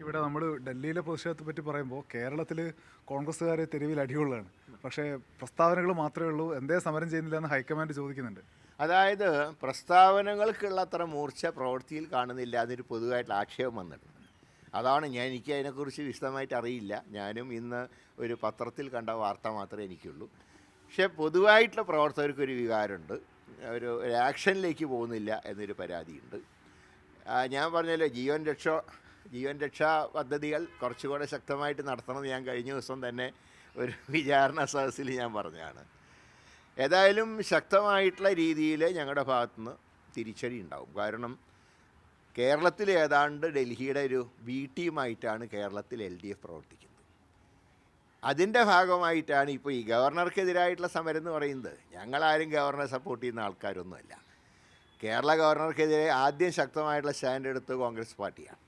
ഇവിടെ നമ്മൾ ഡൽഹിയിലെ പ്രതിഷേധത്തെ പറ്റി പറയുമ്പോൾ കേരളത്തിൽ കോൺഗ്രസ്സുകാരെ തെരുവിൽ അടികൊള്ളാണ് പക്ഷേ പ്രസ്താവനകൾ മാത്രമേ ഉള്ളൂ. എന്തേ സമരം ചെയ്യുന്നില്ല എന്ന് ഹൈക്കമാൻഡ് ചോദിക്കുന്നുണ്ട്. അതായത് പ്രസ്താവനകൾക്കുള്ള അത്ര മൂർച്ച പ്രവൃത്തിയിൽ കാണുന്നില്ല അതൊരു പൊതുവായിട്ടുള്ള ആക്ഷേപം വന്നിട്ടുണ്ട്. അതാണ് ഞാൻ എനിക്ക് അതിനെക്കുറിച്ച് വിശദമായിട്ട് അറിയില്ല. ഞാനും ഇന്ന് ഒരു പത്രത്തിൽ കണ്ട വാർത്ത മാത്രമേ എനിക്കുള്ളൂ. പക്ഷേ പൊതുവായിട്ടുള്ള പ്രവർത്തകർക്ക് ഒരു വികാരമുണ്ട്. ഒരു ആക്ഷനിലേക്ക് പോകുന്നില്ല എന്നൊരു പരാതിയുണ്ട്. ഞാൻ പറഞ്ഞല്ലോ ജീവൻ രക്ഷ ജീവൻ രക്ഷാ പദ്ധതികൾ കുറച്ചുകൂടെ ശക്തമായിട്ട് നടത്തണമെന്ന് ഞാൻ കഴിഞ്ഞ ദിവസം തന്നെ ഒരു വിചാരണ സദസ്സിൽ ഞാൻ പറഞ്ഞതാണ്. ഏതായാലും ശക്തമായിട്ടുള്ള രീതിയിൽ ഞങ്ങളുടെ ഭാഗത്തുനിന്ന് തിരിച്ചടി ഉണ്ടാവും. കാരണം കേരളത്തിൽ ഏതാണ്ട് ഡൽഹിയുടെ ഒരു ബി ടീമായിട്ടാണ് കേരളത്തിൽ എൽ ഡി എഫ് പ്രവർത്തിക്കുന്നത്. അതിന്റെ ഭാഗമായിട്ടാണ് ഇപ്പോൾ ഈ ഗവർണർക്കെതിരായിട്ടുള്ള സമരം എന്ന് പറയുന്നത്. ഞങ്ങളാരും ഗവർണറെ സപ്പോർട്ട് ചെയ്യുന്ന ആൾക്കാരൊന്നുമല്ല. കേരള ഗവർണർക്കെതിരെ ആദ്യം ശക്തമായിട്ടുള്ള സ്റ്റാൻഡ് എടുത്ത് കോൺഗ്രസ് പാർട്ടിയാണ്.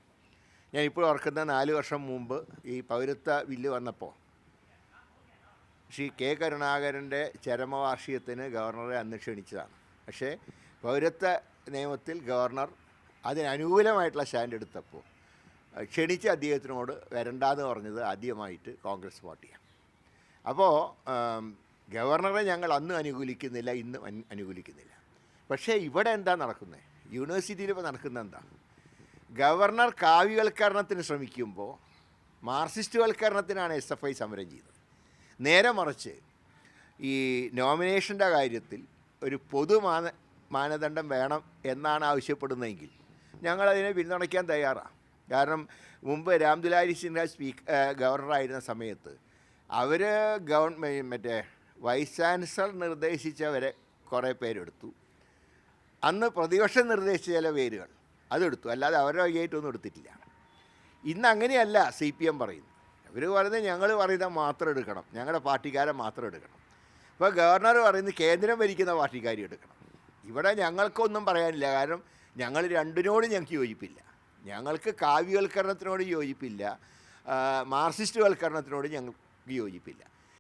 ഞാൻ ഇപ്പോൾ ഓർക്കുന്ന നാല് വർഷം മുമ്പ് ഈ പൗരത്വ ബില്ല് വന്നപ്പോൾ ശ്രീ കെ കരുണാകരന്റെ ചരമവാർഷികത്തിന് ഗവർണറെ അന്ന് ക്ഷണിച്ചതാണ്. പക്ഷേ പൗരത്വ നിയമത്തിൽ ഗവർണർ അതിനനുകൂലമായിട്ടുള്ള സ്റ്റാൻഡ് എടുത്തപ്പോൾ ക്ഷണിച്ച അദ്ദേഹത്തിനോട് വരണ്ടാന്ന് പറഞ്ഞത് ആദ്യമായിട്ട് കോൺഗ്രസ് പാർട്ടിയാണ്. അപ്പോൾ ഗവർണറെ ഞങ്ങൾ അന്ന് അനുകൂലിക്കുന്നില്ല ഇന്ന് അനുകൂലിക്കുന്നില്ല. പക്ഷേ ഇവിടെ എന്താ നടക്കുന്നത് യൂണിവേഴ്സിറ്റിയിൽ ഇപ്പോൾ നടക്കുന്നത് എന്താ ഗവർണർ കാവ്യവൽക്കരണത്തിന് ശ്രമിക്കുമ്പോൾ മാർക്സിസ്റ്റുവൽക്കരണത്തിനാണ് എസ് എഫ് ഐ സമരം ചെയ്തത്. നേരെ മറിച്ച് ഈ നോമിനേഷന്റെ കാര്യത്തിൽ ഒരു പൊതു മാന മാനദണ്ഡം വേണം എന്നാണ് ആവശ്യപ്പെടുന്നതെങ്കിൽ ഞങ്ങളതിനെ പിന്തുണയ്ക്കാൻ തയ്യാറാണ് കാരണം മുമ്പ് രാംദുലാരി സിൻഹ സ്പീക്ക് ഗവർണറായിരുന്ന സമയത്ത് അവർ ഗവൺമെന്റ് മറ്റേ വൈസ് ചാൻസലർ നിർദ്ദേശിച്ചവരെ കുറേ പേരെടുത്തു. അന്ന് പ്രതിപക്ഷം നിർദ്ദേശിച്ച ചില പേരുകൾ. അതെടുത്തു. അല്ലാതെ അവരുടെ വകയായിട്ടൊന്നും എടുത്തിട്ടില്ല. ഇന്ന് അങ്ങനെയല്ല സി പി എം പറയുന്നത്. അവർ പറയുന്നത് ഞങ്ങൾ പറയുന്നത് മാത്രം എടുക്കണം. ഞങ്ങളുടെ പാർട്ടിക്കാരെ മാത്രം എടുക്കണം. ഇപ്പോൾ ഗവർണർ പറയുന്നത് കേന്ദ്രം ഭരിക്കുന്ന പാർട്ടിക്കാരെ എടുക്കണം. ഇവിടെ ഞങ്ങൾക്കൊന്നും പറയാനില്ല. കാരണം ഞങ്ങൾ രണ്ടിനോടും ഞങ്ങൾക്ക് യോജിപ്പില്ല. ഞങ്ങൾക്ക് കാവ്യവൽക്കരണത്തിനോട് യോജിപ്പില്ല. മാർസിസ്റ്റ് വൽക്കരണത്തിനോട് ഞങ്ങൾക്ക് യോജിപ്പില്ല.